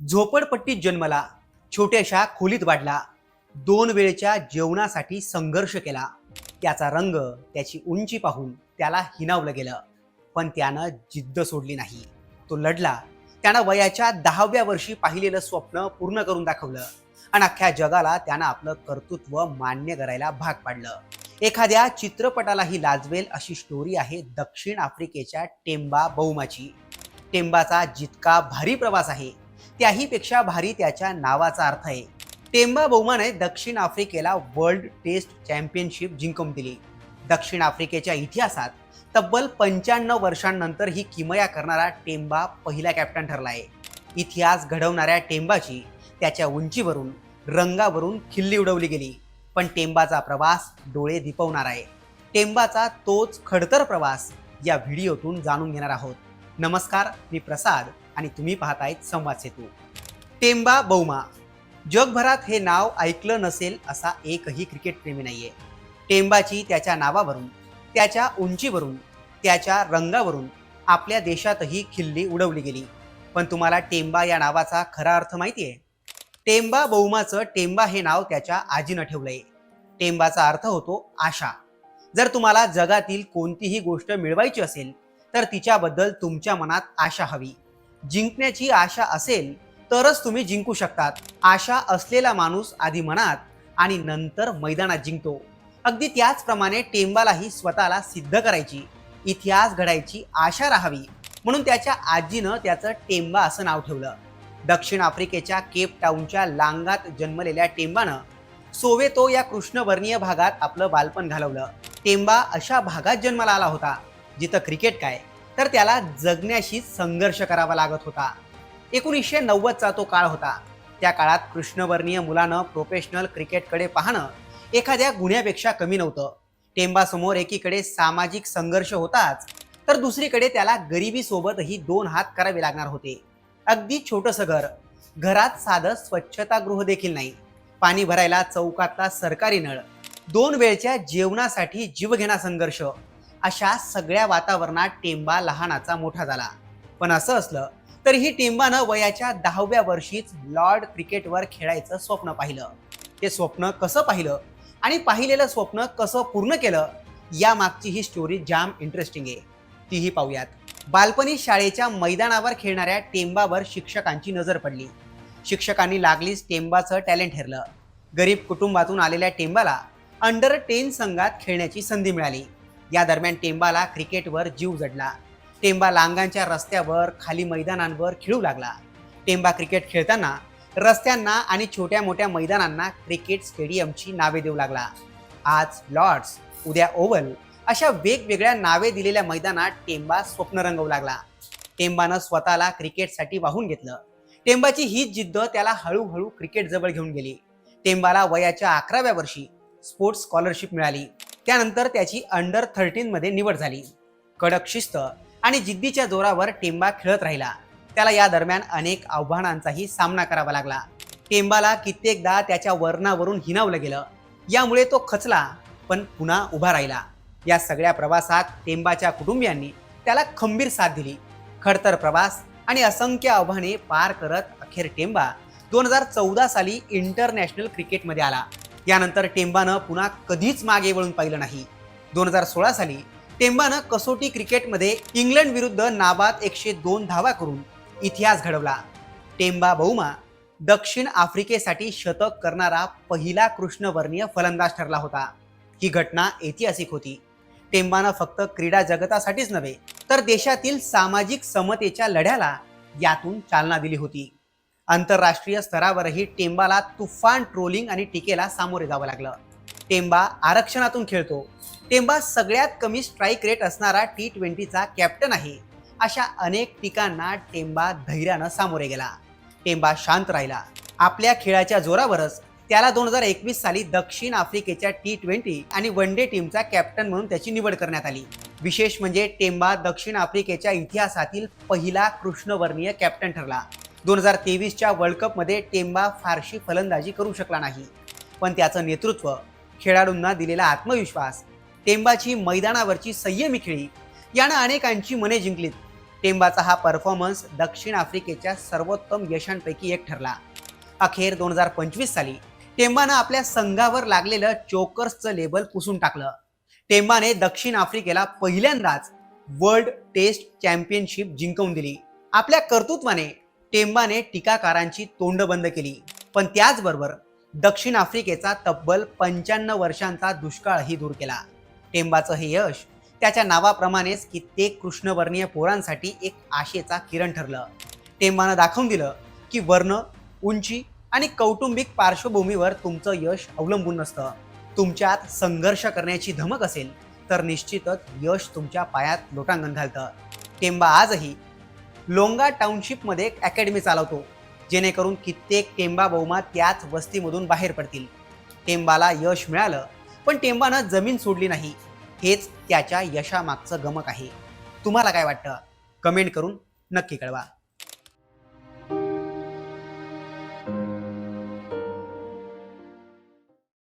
झोपडपट्टीत जन्मला छोट्याशा खोलीत वाढला दोन वेळच्या जेवणासाठी संघर्ष केला. त्याचा रंग त्याची उंची पाहून त्याला हिनावलं गेलं पण त्यानं जिद्द सोडली नाही. तो लढला. त्यानं वयाच्या दहाव्या वर्षी पाहिलेलं स्वप्न पूर्ण करून दाखवलं आणि अख्ख्या जगाला त्यानं आपलं कर्तृत्व मान्य करायला भाग पाडलं. एखाद्या चित्रपटालाही लाजवेल अशी स्टोरी आहे दक्षिण आफ्रिकेच्या टेंबा बहुमाची टेंबाचा जितका भारी प्रवास आहे त्याहीपेक्षा भारी त्याच्या नावाचा अर्थ आहे. टेंबा बहुमाने दक्षिण आफ्रिकेला वर्ल्ड टेस्ट चॅम्पियनशिप जिंकून दिली. दक्षिण आफ्रिकेच्या इतिहासात तब्बल पंच्याण्णव वर्षांनंतर ही किमया करणारा टेंबा पहिला कॅप्टन ठरला आहे. इतिहास घडवणाऱ्या टेंबाची त्याच्या उंचीवरून रंगावरून खिल्ली उडवली गेली. पण टेंबाचा प्रवास डोळे दिपवणार आहे. टेंबाचा तोच खडतर प्रवास या व्हिडिओतून जाणून घेणार आहोत. नमस्कार मी प्रसाद आणि तुम्ही पाहतायत संवाद सेतू. टेंबा बौमा. जगभरात हे नाव ऐकलं नसेल असा एकही क्रिकेट प्रेमी नाहीये. टेंबाची त्याच्या नावावरून त्याच्या उंचीवरून त्याच्या रंगावरून आपल्या देशातही खिल्ली उडवली गेली. पण तुम्हाला टेंबा या नावाचा खरा अर्थ माहिती आहे टेंबा बहुमाचं टेंबा हे नाव त्याच्या आजीनं ठेवलंय. टेंबाचा अर्थ होतो आशा. जर तुम्हाला जगातील कोणतीही गोष्ट मिळवायची असेल तर तिच्याबद्दल तुमच्या मनात आशा हवी. जिंकण्याची आशा असेल तरच तुम्ही जिंकू शकतात. आशा असलेला माणूस आधी मनात आणि नंतर मैदानात जिंकतो. अगदी त्याचप्रमाणे टेंबालाही स्वतःला सिद्ध करायची. इतिहास घडायची आशा राहावी. म्हणून त्याच्या आजीनं त्याचं टेंबा असं नाव ठेवलं. दक्षिण आफ्रिकेच्या केप टाऊनच्या लांगात जन्मलेल्या टेंबानं सोवेतो या कृष्णवर्णीय भागात आपलं बालपण घालवलं. टेंबा अशा भागात जन्माला आला होता. जिथं क्रिकेट काय तर त्याला जगण्याशी संघर्ष करावा लागत होता. एकोणीसशे नव्वदचा तो काळ होता. त्या काळात कृष्णवर्णीय मुलानं प्रोफेशनल क्रिकेटकडे पाहणं एखाद्या गुन्ह्यापेक्षा कमी नव्हतं. टेंबासमोर एकीकडे सामाजिक संघर्ष होताच तर दुसरीकडे त्याला गरिबीसोबतही दोन हात करावे लागणार होते. अगदी छोटंसं घर. घरात साधं स्वच्छतागृह देखील नाही. पाणी भरायला चौकातला सरकारी नळ. दोन वेळच्या जेवणासाठी जीवघेणा संघर्ष. अशा सगळ्या वातावरणात टेंबा लहानाचा मोठा झाला. पण असं असलं तरीही टेंबानं वयाच्या दहाव्या वर्षीच लॉर्ड क्रिकेटवर खेळायचं स्वप्न पाहिलं. ते स्वप्न कसं पाहिलं आणि पाहिलेलं स्वप्न कसं पूर्ण केलं या मागची ही स्टोरी जाम इंटरेस्टिंग आहे. तीही पाहूयात. बालपणी शाळेच्या मैदानावर खेळणाऱ्या टेंबावर शिक्षकांची नजर पडली. शिक्षकांनी लागलीच टेंबाचं टॅलेंट ठरलं गरीब कुटुंबातून आलेल्या टेंबाला अंडर टेन संघात खेळण्याची संधी मिळाली. या दरम्यान टेंबाला क्रिकेटवर जीव जडला. टेंबा लांगांच्या रस्त्यावर खाली मैदानांवर खेळू लागला. टेंबा क्रिकेट खेळताना रस्त्यांना आणि छोट्या मोठ्या मैदानांना क्रिकेट स्टेडियमची नावे देऊ लागला. आज लॉर्ड्स उद्या ओव्हल अशा वेगवेगळ्या नावे दिलेल्या मैदानात टेंबा स्वप्न रंगवू लागला. टेंबानं स्वतःला क्रिकेटसाठी वाहून घेतलं. टेंबाची हीच जिद्द त्याला हळूहळू क्रिकेट जवळ घेऊन गेली. टेंबाला वयाच्या अकराव्या वर्षी स्पोर्ट्स स्कॉलरशिप मिळाली. त्यानंतर त्याची अंडर थर्टीनमध्ये निवड झाली. कडक शिस्त आणि जिद्दीच्या जोरावर टेंबा खेळत राहिला. त्याला या दरम्यान अनेक आव्हानांचाही सामना करावा लागला. टेंबाला कित्येकदा त्याच्या वर्णावरून हिनावलं गेलं. यामुळे तो खचला पण पुन्हा उभा राहिला. या सगळ्या प्रवासात टेंबाच्या कुटुंबियांनी त्याला खंबीर साथ दिली. खडतर प्रवास आणि असंख्य आव्हाने पार करत अखेर टेंबा दोन हजार चौदा साली इंटरनॅशनल क्रिकेटमध्ये आला. यानंतर टेंबानं पुन्हा कधीच मागे वळून पाहिलं नाही. दोन हजार सोळा साली टेंबानं कसोटी क्रिकेटमध्ये इंग्लंड विरुद्ध नाबाद एकशे दोन धावा करून इतिहास घडवला. टेंबा बहुमा दक्षिण आफ्रिकेसाठी शतक करणारा पहिला कृष्णवर्णीय फलंदाज ठरला होता. ही घटना ऐतिहासिक होती. टेंबानं फक्त क्रीडा जगतासाठीच नव्हे तर देशातील सामाजिक समतेच्या लढ्याला यातून चालना दिली होती. आंतरराष्ट्रीय स्तरावरही टेंबाला तुफान ट्रोलिंग आणि टीकेला सामोरे जावं लागलं. टेंबा आरक्षणातून खेळतो. टेंबा सगळ्यात कमी स्ट्राईक रेट असणारा टी ट्वेंटीचा कॅप्टन आहे. अशा अनेक टीकांना टेंबा धैर्यानं सामोरे गेला. टेंबा शांत राहिला. आपल्या खेळाच्या जोरावरच त्याला दोन हजार एकवीस साली दक्षिण आफ्रिकेच्या टी ट्वेंटी आणि वन डे टीमचा कॅप्टन म्हणून त्याची निवड करण्यात आली. विशेष म्हणजे टेंबा दक्षिण आफ्रिकेच्या इतिहासातील पहिला कृष्णवर्णीय कॅप्टन ठरला. दोन हजार तेवीसच्या वर्ल्ड कपमध्ये टेंबा फारशी फलंदाजी करू शकला नाही. पण त्याचं नेतृत्व खेळाडूंना दिलेला आत्मविश्वास टेंबाची मैदानावरची संयमी खेळी यानं अनेकांची मने जिंकलीत. टेंबाचा हा परफॉर्मन्स दक्षिण आफ्रिकेच्या सर्वोत्तम यशांपैकी एक ठरला. अखेर दोन हजार पंचवीस साली टेंबानं आपल्या संघावर लागलेलं चोकर्सचं लेबल पुसून टाकलं. टेंबाने दक्षिण आफ्रिकेला पहिल्यांदाच वर्ल्ड टेस्ट चॅम्पियनशिप जिंकवून दिली. आपल्या कर्तृत्वाने टेंबाने टीकाकारांची तोंड बंद केली. पण त्याचबरोबर दक्षिण आफ्रिकेचा तब्बल पंच्याण्णव वर्षांचा दुष्काळही दूर केला. टेंबाचं हे यश त्याच्या नावाप्रमाणेच कित्येक कृष्णवर्णीय पोरांसाठी एक आशेचा किरण ठरलं. टेंबानं दाखवून दिलं की वर्ण उंची आणि कौटुंबिक पार्श्वभूमीवर तुमचं यश अवलंबून नसतं. तुमच्यात संघर्ष करण्याची धमक असेल तर निश्चितच यश तुमच्या पायात लोटांगण घालतं. टेंबा आजही लोंगा टाउनशिपमध्ये एक अकॅडमी चालवतो जेणेकरून कित्येक टेंबा बहुमा त्याच वस्तीमधून बाहेर पडतील. टेंबाला यश मिळालं पण टेंबानं जमीन सोडली नाही. हेच त्याच्या यशामागचं गमक आहे. तुम्हाला काय वाटतं? कमेंट करून नक्की कळवा.